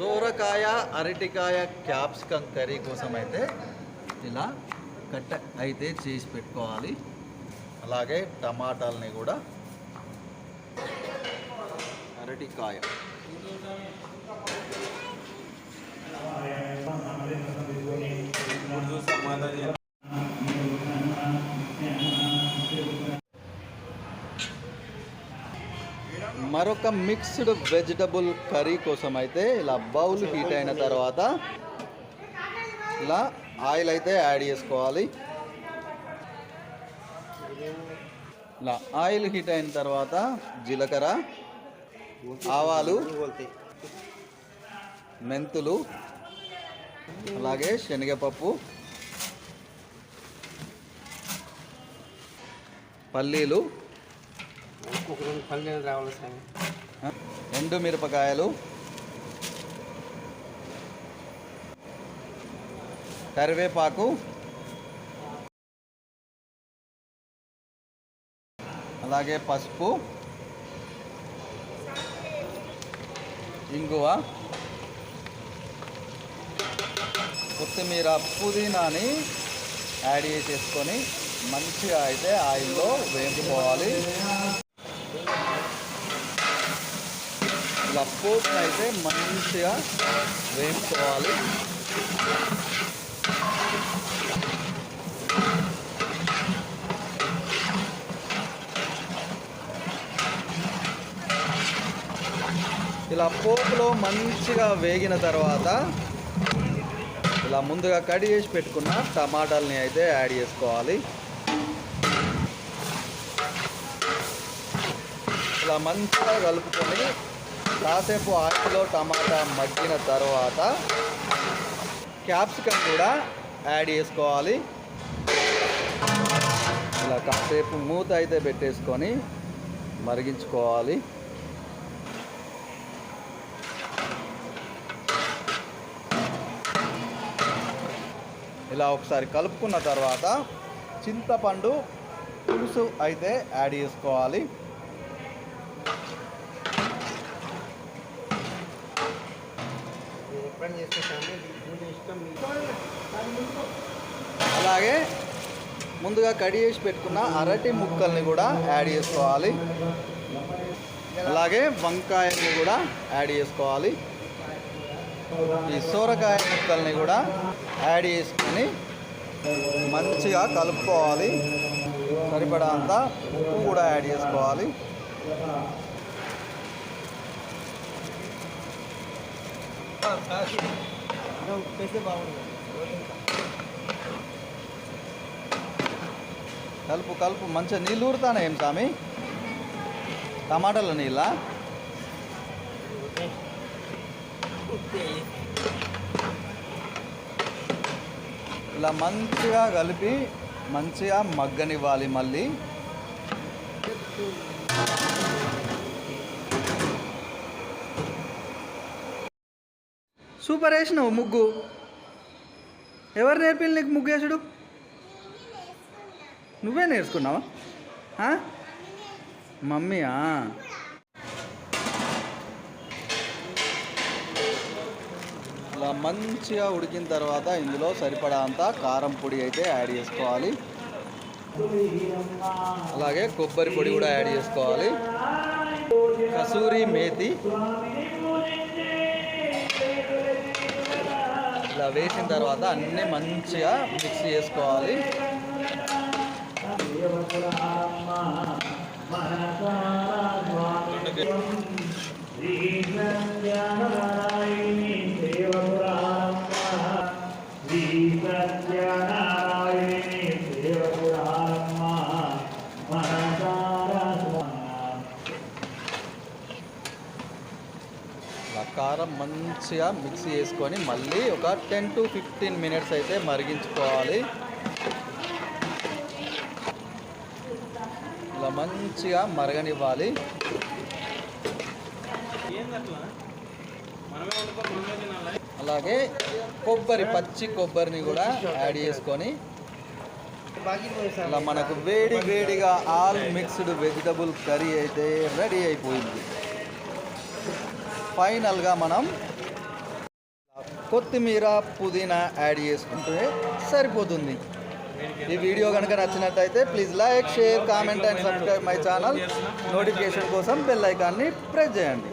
సోరకాయ అరటికాయ capsicum curry కోసం అయితే ఇలా కట్ట అయితే చేసి పెట్టుకోవాలి అలాగే టమాటాలని కూడా అరటికాయ. మరొక మిక్స్డ్ వెజిటబుల్ కర్రీ కోసం అయితే ఇలా బౌల్ హీట్ అయిన తర్వాత ఇలా ఆయిల్ అయితే యాడ్ చేసుకోవాలి. ఇలా ఆయిల్ హీట్ అయిన తర్వాత జీలకర్ర ఆవాలు మెంతులు అలాగే శనగపప్పు పల్లీలు. పల్లెలు రావాలి ఎండు మిరపకాయలు. కరివేపాకు. అలాగే పసుపు. ఇంగువ. కొత్తిమీర పుదీనాని యాడ్ చేసేసుకొని మంచిగా అయితే ఆయిల్లో వేయించుకోవాలి ఇలా పోపుని అయితే మంచిగా వేయించుకోవాలి. ఇలా పోపులో మంచిగా వేగిన తర్వాత ఇలా ముందుగా కట్ చేసి పెట్టుకున్న టమాటాలని అయితే యాడ్ చేసుకోవాలి. ఇలా మంచిగా కలుపుకొని కాసేపు ఆయిల్లో టమాటా మగ్గిన తర్వాత క్యాప్సికమ్ కూడా యాడ్ చేసుకోవాలి. ఇలా కాసేపు మూత అయితే పెట్టేసుకొని మరిగించుకోవాలి. ఇలా ఒకసారి కలుపుకున్న తర్వాత చింతపండు పులుసు అయితే యాడ్ చేసుకోవాలి. పూజ ఇష్టం అలాగే ముందుగా కడి చేసి పెట్టుకున్న అరటి ముక్కల్ని కూడా యాడ్ చేసుకోవాలి. అలాగే వంకాయల్ని కూడా యాడ్ చేసుకోవాలి. ఈ సోరకాయ ముక్కల్ని కూడా యాడ్ చేసుకొని మంచిగా కలుపుకోవాలి. సరిపడా అంతా ఉప్పు కూడా యాడ్ చేసుకోవాలి. బాగుంటుంది కలుపు కలుపు. మంచిగా నీళ్ళు ఊరుతానే ఏం స్వామి? టమాటాల నీళ్ళ? ఇలా మంచిగా కలిపి మంచిగా మగ్గనివ్వాలి మళ్ళీ. సూపర్ వేసినావు ముగ్గు. ఎవరు నేర్పిల్లి నీకు ముగ్గు వేసుడు? నువ్వే నేర్చుకున్నావా? మమ్మీయా? ఇలా మంచిగా ఉడికిన తర్వాత ఇందులో సరిపడా అంత కారం పొడి అయితే యాడ్ చేసుకోవాలి. అలాగే కొబ్బరి పొడి కూడా యాడ్ చేసుకోవాలి. కసూరి మేతి. ఇలా వేసిన తర్వాత అన్నీ మంచిగా మిక్స్ చేసుకోవాలి. ఇలా కారం మంచిగా మిక్స్ చేసుకొని మళ్ళీ ఒక టెన్ టు ఫిఫ్టీన్ మినిట్స్ అయితే మరిగించుకోవాలి. ఇలా మంచిగా మరగనివ్వాలి. అలాగే కొబ్బరి పచ్చి కొబ్బరిని కూడా యాడ్ చేసుకొని ఇలా మనకు వేడి వేడిగా ఆల్ మిక్స్డ్ వెజిటబుల్ కర్రీ అయితే రెడీ అయిపోయింది. ఫైనల్గా మనం కొత్తిమీర పుదీనా యాడ్ చేసుకుంటే సరిపోతుంది. ఈ వీడియో కనుక నచ్చినట్టయితే please like share comment and subscribe my channel. Notification కోసం బెల్ ఐకాన్ని ప్రెస్ చేయండి.